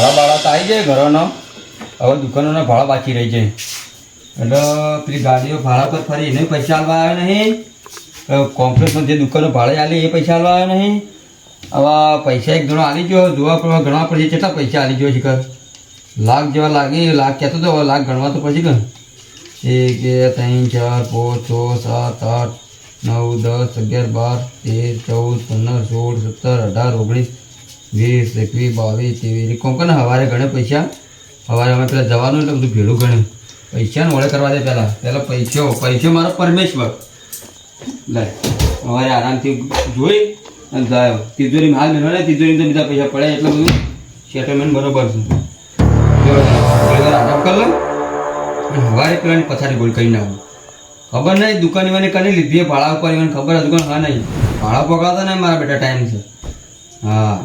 ભાડા ભાડા તો આવી જાય ઘરોનો. હવે દુકાનોના ભાડા બાકી રહી જાય. એટલે પેલી ગાડીઓ ભાડા પર ફરી, એને પૈસા આલવા આવ્યો નહીં. કોમ્પ્લેક્સમાં જે દુકાનો ભાડે આલે એ પૈસા આલવા આવ્યો નહીં. હવે પૈસા એક ઘણો આલી ગયો, જોવા પડવા ગણવા પડશે કેટલા પૈસા આલી ગયો શિખર લાખ જેવા લાગે, લાખ કહેતો તો, હવે લાખ ગણવા તો પછી કર એક, બે, ત્રણ, ચાર, પાંચ, છ, સાત, આઠ, નવ, દસ, અગિયાર, બાર, તેર, ચૌદ, પંદર, સોળ, સત્તર, અઢાર, ઓગણીસ વીસ એકવીસ બાવીસ ત્રેવીસ કોમ કોને સવારે ગણે પૈસા? સવારે અમે પેલા જવાનું એટલે બધું ભેળું ગણે. પૈસા ને વળે કરવા દે પહેલાં પહેલાં પૈસો પૈસો મારો પરમેશ્વર. લે સવારે આરામથી જોઈ અને જાય. તિજોરી હાલ મેળવે ને તિજોરી તો બીજા પૈસા પડે એટલે બધું સેટલમેન્ટ બરોબર છે. આરામ કરી લો અને સવારે પેલાની પછાડી ગોળ કરી નાખું. ખબર નહીં, દુકાન મને કરી લીધી ભાડા ઉપર મને ખબર દુકાન હા નહીં. ભાડા પકડાતા નહીં મારા બેટા ટાઈમ છે. હા.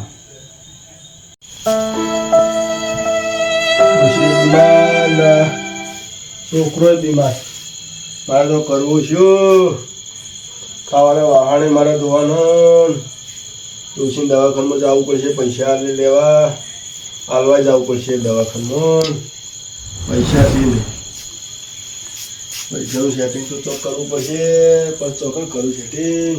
છોકરો બીમાર મારે તો કરવું શું ખાવાના વાહણે મારે ધોવાનો ડોસીને દવાખાનામાં જવું પડશે પૈસા લેવા હાલવા જવું પડશે દવાખાનમાં પૈસા છે પૈસાનું સેટિંગ તો ચોક કરવું પડશે પણ ચોકન કરું સેટિંગ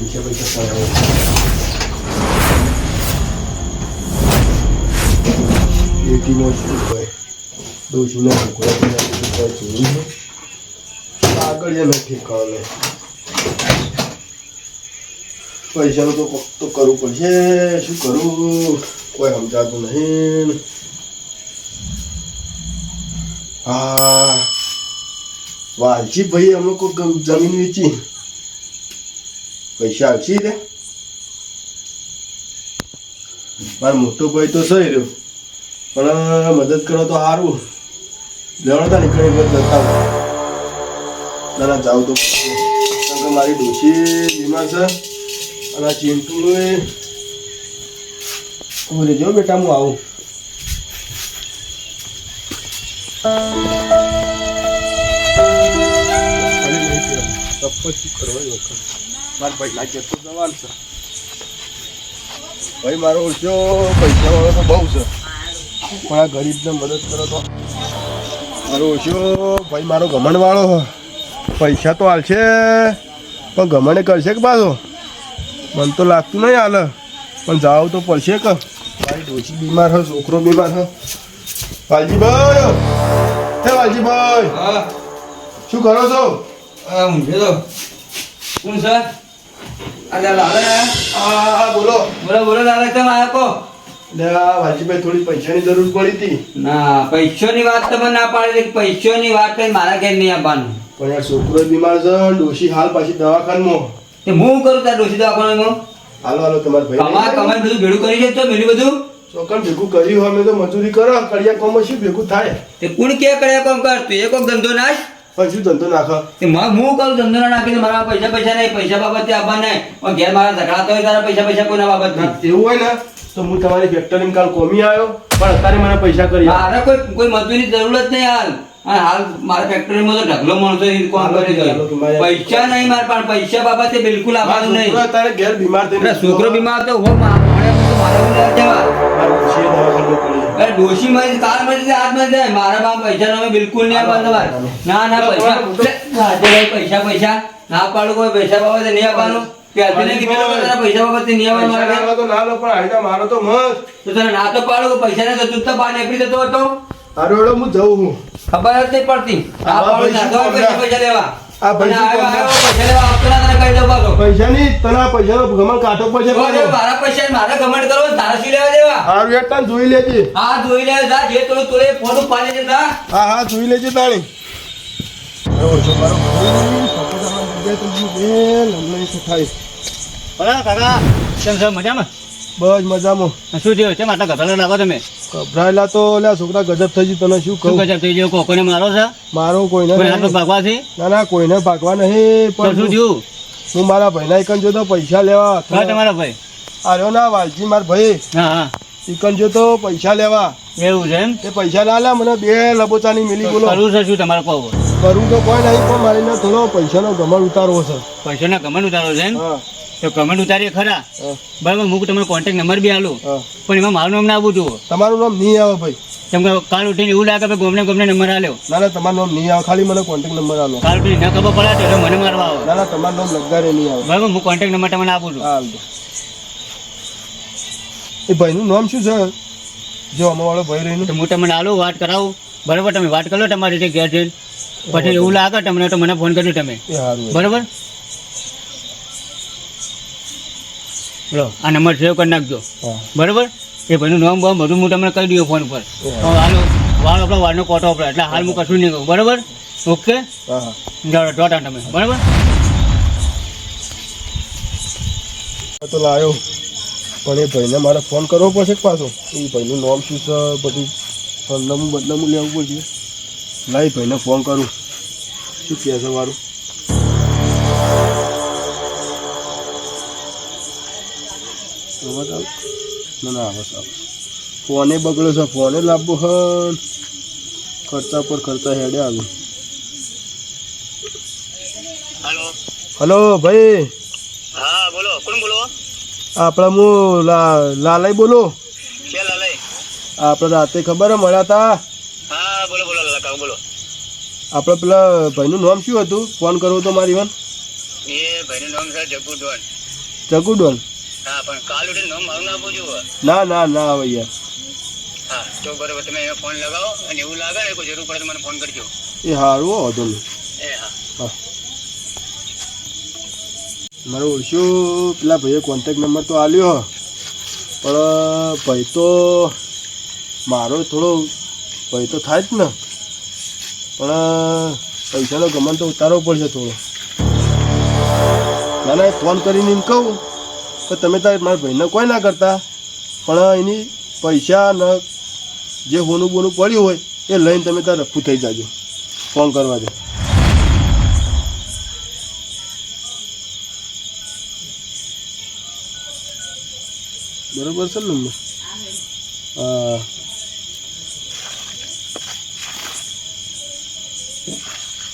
પૈસા પૈસા કરાવો એટીનો શું હોય ડોશીનો છોકરો જોયું છે આગળ જે નથી ઠેકાણે પૈસાનું તો કોક તો કરવું પડશે શું કરું કોઈ સમજાતું નહીં હા વાલજી ભાઈ અમે કોઈ જમીન વેચી. પૈસા આવશે તે મારો મોટો ભાઈ તો સહી રહ્યો. પણ મદદ કરો તો સારું જણાતા નીકળી ગયો જતા દાદા જાઉં તો. મારી ડોશી બીમાર છે. અને ચિંટુનું એ બોલે જો બેટા, હું આવું. મારા પહેલા જતો જવાન છે. ભાઈ મારો ઓછો પૈસા વાળો તો બહુ છે. પણ આ ગરીબને મદદ કરો તો. મારો ઓછો ભાઈ મારો ગમણવાળો પૈસા તો હાલશે પણ ગમણે કરશે કે પાછો? મને તો લાગતું નહીં હાલ પણ જાવ તો પડશે કે. મારી ડોશી બીમાર હ છોકરો બીમાર હ વાલજીભાઈ! હે વાલજીભાઈ! હા. શું કરો છો? ઊંઘે તો. કોણ સર અરે લાલા હા બોલો. બોલો બોલો લાલા તમે આયા કો લે થોડી પૈસાની જરૂર પડી હતી. ના પૈસોની વાત તમે ના પાડી દે વાત કઈ મારા ઘેર નહીં આવવાનું. પણ યાર છોકરો બીમાર છે ડોશી હાલ પાછી દવાખાનામાં. તે હું કરું તાર દવાખાનામાં? હાલો હાલો તમારા કમા બધું ભેડું કરી મેલું બધું. ચોકન ભેગું કર્યું અમે તો મજૂરી કરો કડિયા કોમમાં શું ભેગું થાય? તે કોણ કે કર્યા કોમ કર? તું એ કોક ધંધો નાશ? પણ શું ધંધો નાખો? હું કરું ધંધો ના નાખીને મારા પૈસા પૈસા નહીં પૈસા બાબતે આવવા નહીં. પણ ઘેર મારા ઝઘડા તો હોય તારા પૈસા પૈસા કોઈના બાબત એવું હોય ને તો હું તમારી ફેક્ટરીમાં કાલ કોમી આવ્યો પણ અત્યારે મને પૈસા કરી મારે કોઈ કોઈ મજૂરી જરૂર જ નહીં હાલ. અને હાલ મારા ફેક્ટરીમાં તો ઢગલો માણસો એ કોણ કરે છે? પૈસા નહીં મારે પણ પૈસા બાબતે બિલકુલ આવવાનું નહીં. તારે ઘેર બીમાર થઈ છોકરો બીમાર તો હો. અરે ડોશી મરી કાલ મરી જાય આજ મરી જાય. મારા બાપ પૈસા નો બિલકુલ નહીં આપવાનું તમારે. ના ના પૈસા. પૈસા પૈસા. ના પાડું કોઈ પૈસા બાબતે નહીં આપવાનું. તારા પૈસા બાબતે નહીં આવવાનું મારા તો ના લો પણ મારો તો મત તો તને ના તો પાડું પૈસા ને તો તું તો બહાર નીકળી જતો હતો. હારો હેડો હું જઉં હું ખબર જ નહીં પડતી. તો પૈસા લેવા. આ પૈસા કોણ આવ્યો પૈસા લેવા ના તને. પૈસા ની પડશે મારા પૈસા મારા કરો તારા શું લેવા દેવા? હારું એક જોઈ લેજે. હા જોઈ લે જા પાડી દે જા. હા હા જોઈ લેજે તો છો? મજામાં? બસ મજામાં. શું થયું? છે આટલા ગભરાયેલા લાગો તમે? ગભરાયેલા તો અલ્યા છોકરા ગજબ થઈ ગયું તને શું કહું? ગજબ થઈ ગયો? કોકોને મારો છે? મારો કોઈને ભાગવા. ભાગવાથી ના ના કોઈને ભાગવા નહીં પણ શું થયું? હું મારા ભાઈના એકન જોતો પૈસા લેવા તમારા ભાઈ. આવ્યો ના વાલજી માર ભાઈ. હા હા. જો જોતો પૈસા લેવા. એવું છે એમ? એ પૈસા ના લે મને બે લબોચાની મિલી બોલો. કરવું છે શું તમારે કહો? કરું તો કોઈ નહીં પણ મારીને થોડો પૈસાનો ગમણ ઉતારવો છે. પૈસાના ગમણ ઉતારો છે હા. તો કમેન્ટ ઉતારીએ ખરા? બરાબર હું તમને કોન્ટેક્ટ નંબર બી આલું પણ એમાં મારું નામ ના આવવું જુઓ. તમારું નામ નહીં આવે ભાઈ. કેમ કે કાલ ઉઠીને એવું લાગે કે ગોમને ગોમને નંબર આલ્યો ના ના તમારું નામ નહીં આવે ખાલી મને કોન્ટેક્ટ નંબર આલો કાલ ઉઠીને ન ખબર પડે તો મને મારવા આવે. ના ના તમારું નામ લગારે નહીં આવે. બરાબર હું કોન્ટેક્ટ નંબર તમને આપું છું. એ ભાઈનું નામ શું છે? જો અમારો ભાઈ રહીને. હું તમને આલો વાત કરાવું. બરાબર તમે વાત કરો તમારી રીતે ઘેર જઈને પછી એવું લાગે તમને તો મને ફોન કર્યો તમે. બરાબર? લો. આ નંબર સેવ કરી નાખજો. બરાબર? એ ભાઈનું નામ બામ બધું હું તમને કહી દઉં ફોન પર હાલો વાળ આપણો વાળનો કોટો આપણે એટલે હાલ હું કશું નહીં કહું. બરાબર? ઓકે? હા તમે. બરાબર? તો લાયો. પણ એ ભાઈને મારે ફોન કરવો પડશે પાછો? એ ભાઈનું નામ શું છે? બધું સરનામું બદનામું લેવું પડશે. લાઈ ભાઈને ફોન કરું. શું કહે છે મારું? આવે? આવે. ફોને બગડ્યો છે ફોને લાવવો હન ખર્ચા પર ખર્ચા હેડે આવ્યું હલો. ભાઈ. હા બોલો. કોણ બોલો? આપણા હું લાલાઈ બોલો. આપણે રાતે ખબર મળ્યા હતા હા બોલો બોલો કાકા બોલો. આપણે પેલા ભાઈનું નામ શું હતું? ફોન કરવો તો મારી વન. એ ભાઈનું નામ છે જગુ ડોન પણ કાલ ઉઠીને નામ મારું ના ના ના ના હા તો બરાબર તમે એને ફોન લગાવો અને એવું લાગે ને કોઈ જરૂર પડે મને ફોન કરજો. એ હારું વાંધો નહીં. એ હા. મારે ઓળખ્યું પેલા ભાઈએ કોન્ટેક નંબર તો આલ્યો હે. પણ ભાઈ તો મારો થોડો ભાઈ તો થાય જ ને. પણ પૈસાનો ગમન તો ઉતારવો પડશે થોડો. ના ના ફોન કરીને એમ કહું. કે તમે તાર મારા ભાઈને કોઈ ના કરતા. પણ એની પૈસા ન જે હોનું બોનું પડ્યું હોય, એ લઈને તમે તાર રફું થઈ જાજો. ફોન કરવા દે. બરોબર છે ને હા.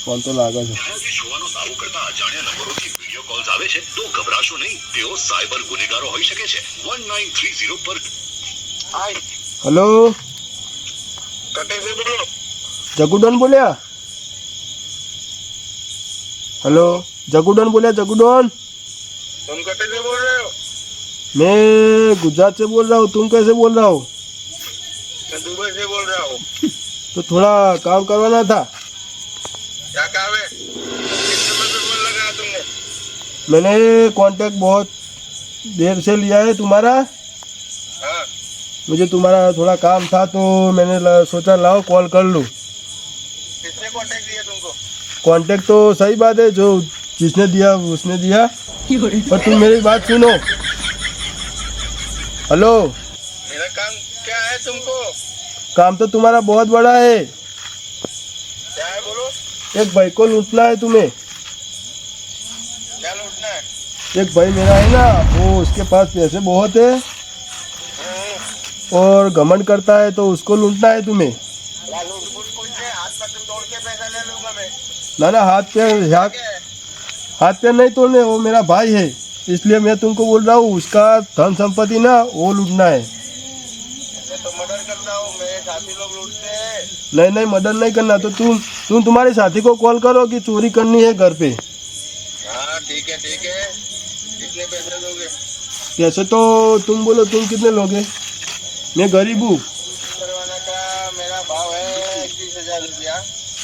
ફોન તો લાગે છે. આવે છે તો ગભરાશો નહીં તેઓ સાયબર ગુનેગારો હોઈ શકે છે વન નાઇન થ્રી ઝીરો પર હલો જગુડોન બોલ્યા हेलो जगुडन बोले जगुडन तुम कटे से बोल रहे हो मैं गुजरात से बोल रहा हूँ तुम कैसे बोल रहा हो मैं दुबई से बोल रहा हूँ तो थोड़ा काम करवाना था मैंने कांटेक्ट बहुत देर से लिया है तुम्हारा। हाँ। मुझे तुम्हारा थोड़ा काम था तो मैंने ल- सोचा लाओ कॉल कर लूँ। किसने कांटेक्ट दिया तुमको? कांटेक्ट तो सही बात है जो जिसने दिया उसने दिया। पर तुम मेरी बात सुनो। हेलो मेरा काम क्या है तुमको? काम तो तुम्हारा बहुत बड़ा है। क्या है बोलो? एक भाई को लूटना है तुम्हें। एक भाई मेरा है ना, वो उसके पास पैसे बहुत है। और घमंड करता है तो उसको लूटना है तुम्हें। ना ना, हाथ पे, हाथ क्या है हाथ पे नहीं तोड़ने, वो मेरा भाई है। इसलिए मैं तुमको बोल रहा हूँ, उसका धन संपत्ति ना, वो लूटना हैं। नहीं नहीं, मदद नहीं करना। तो तुम तुम तुम्हारे साथी को कॉल करो कि चोरी करनी है घर पे। हाँ ठीक है ठीक है। कितने पैसे दोगे तो तुम बोलो तुम कितने लोगे मैं गरीब हूँ। करवाने का मेरा भाव है इक्कीस हज़ार रुपया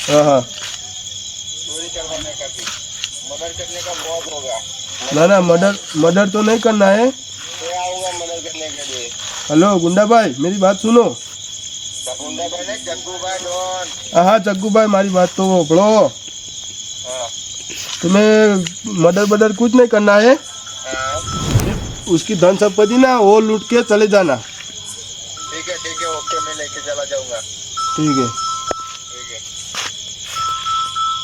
हाँ हाँ। चोरी करवाने का भी। मर्डर करने का बहुत होगा। ना ना मर्डर मर्डर तो नहीं करना है। मैं आऊँगा मदद करने के लिए। हेलो गुंडा भाई मेरी बात सुनो। गुंडा भाई जग्गू भाई डॉन। हाँ हाँ जग्गू भाई मारी बात तो पढ़ो हाँ। तुम्हें मर्डर बदर कुछ नहीं करना है हाँ? उसकी धन संपत्ति ना वो लूट के चले जाना। ठीक है ठीक है ओके मैं लेके चला जाऊँगा। ठीक है। ठीक है।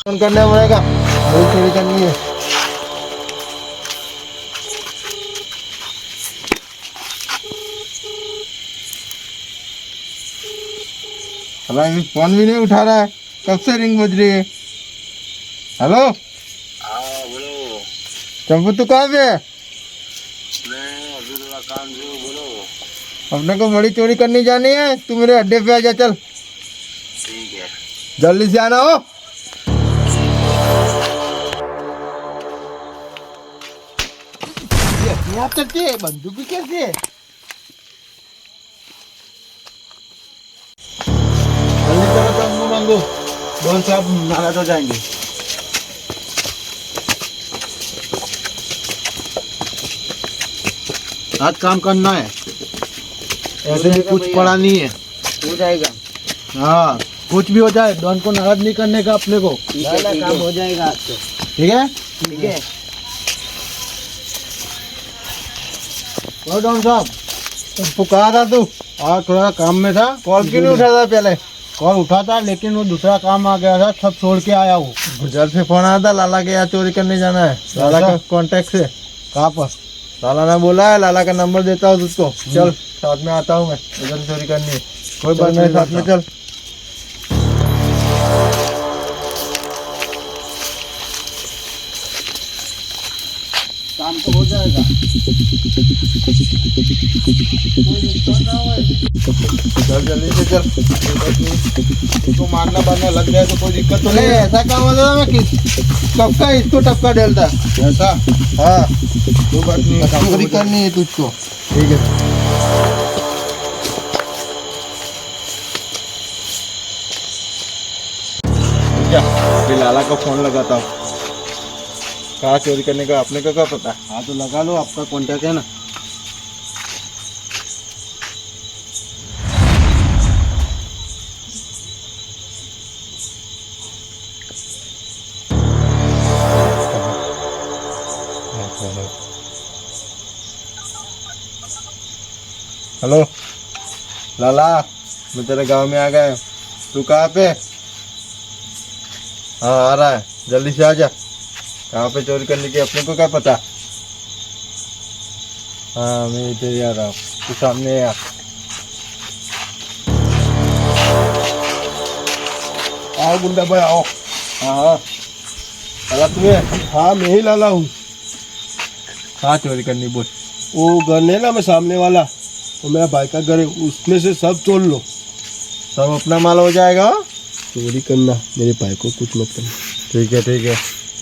फ़ोन करना पड़ेगा। चोरी करनी है। फ़ोन भी नहीं उठा रहा है। कब से रिंग बज रही है? हेलो? हाँ बोलो। चंपू तू कहाँ पे है? अपने को बड़ी चोरी करनी जानी है। तू मेरे अड्डे पे आ जा, चल। ठीक है जल्दी से आना, हो। आप है, बंदूक भी कैसी जल्दी चलो चलो मांगो। दोन साहब नाराज़ हो जाएँगे। आज काम करना है। ऐसे भी कुछ पड़ा नहीं है। हो जाएगा। हाँ कुछ भी हो जाए डॉन को नाराज़ नहीं करने का अपने को। काम हो जाएगा आज तो। ठीक है? ठीक है। और डॉन साहब कहा था तू। और थोड़ा काम में था कॉल क्यों नहीं उठाता पहले? कॉल उठा था लेकिन वो दूसरा काम आ गया था सब छोड़ के आया वो। गुजरात से फ़ोन आया था लाला के यहाँ चोरी करने जाना है। लाला का कांटेक्ट से। कहाँ पर? लाला ने बोला है लाला का नंबर देता हूँ तुझको। चल साथ में आता हूँ मैं उधर चोरी करनी है। कोई बात नहीं साथ में चल। काम तो हो जाएगा। चल जल्दी से चल। इसको मारना मारना लग जाए तो कोई दिक्कत तो नहीं ऐसा काम होता था मैं किस टपका इसको टपका डालता ऐसा? हाँ। कोई बात नहीं। चोरी करनी है तुझको। ठीक है। क्या? फिर लाला का फ़ोन लगाता हूँ कहाँ चोरी करने का? अपने को क्या पता? हाँ तो लगा लो। आपका कॉन्टैक्ट है ना। लाला मैं तेरे गांव में आ गया हूँ। तू कहाँ पे हाँ आ रहा है जल्दी से आ जा कहाँ पे चोरी करने की अपने को क्या पता हाँ मैं इधर ही आ रहा हूँ तू सामने आ आओ गुंडा भाई आओ हाँ हाँ लाला तुम्हें हाँ मैं ही लाला हूँ कहाँ चोरी करनी बोल वो घर है ना मैं सामने वाला वो मेरा भाई का घर है उसमें से सब तोड़ लो। सब अपना माल हो जाएगा? चोरी करना मेरे भाई को कुछ मत करना। ठीक है ठीक है।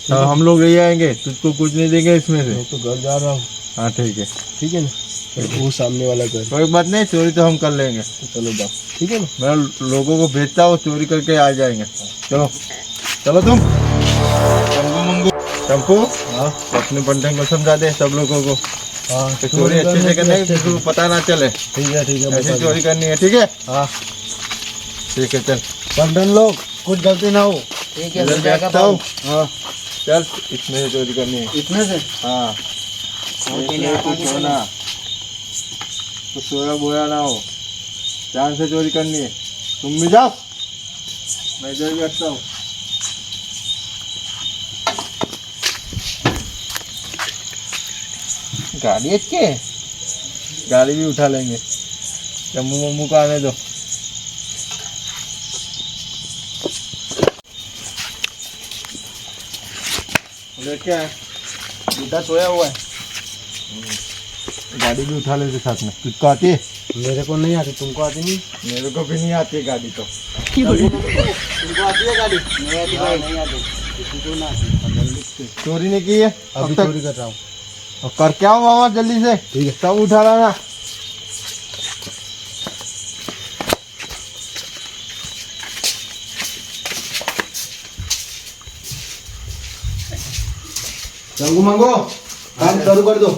तो हम लोग यही आएँगे तुझको कुछ नहीं देंगे इसमें से। मैं तो घर जा रहा हूँ। हाँ ठीक है। ठीक है ना? वो सामने वाला घर। कोई बात नहीं चोरी तो हम कर लेंगे। चलो जाओ। ठीक है ना? मैं लोगों को भेजता हूँ चोरी करके आ जाएँगे। चलो। चलो तुम। चंपू मंगू। हाँ। अपने बंटन को समझा दे सब लोगों को। हाँ। चोरी अच्छे से करने की किसी को पता ना चले। ठीक है ठीक है ऐसी चोरी करनी है ठीक है? हाँ। ठीक है चल। बंधन लोग कुछ गलती ना हो। ठीक है इधर हो। हूँ हाँ। चल इसमें से चोरी करनी है। इसमें से? हाँ। कुछ सोया बोया ना हो। ध्यान से चोरी करनी है। तुम भी जाओ। मैं इधर भी बैठता हूँ। गाड़ी अच्छी है गाड़ी भी उठा लेंगे। जम्मू मम्मू का आने दो। लेके आए। बेटा सोया हुआ है। गाड़ी भी उठा लेते साथ में। तुझको आती है? मेरे को नहीं आती तुमको आती नहीं? मेरे को भी नहीं आती है गाड़ी तो। तुमको आती है गाड़ी? नहीं आती नहीं आती। किसी को ना आती। चोरी नहीं की है? अभी चोरी कर रहा हूँ। कर क्या हो मामा जल्दी से ठीक है सब उठा लाना जंगू मंगो काम चालू कर दो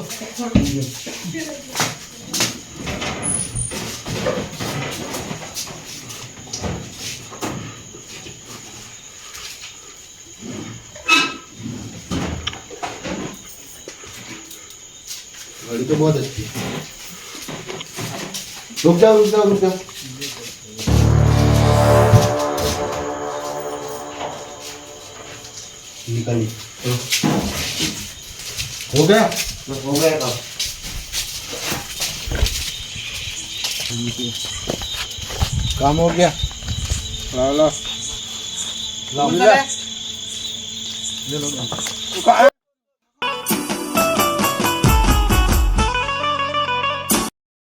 तो बहुत अच्छी है रुक जाओ रुक जाओ रुक जाओ निकालिए हो गया हो गया काम काम हो गया ला ला कहाँ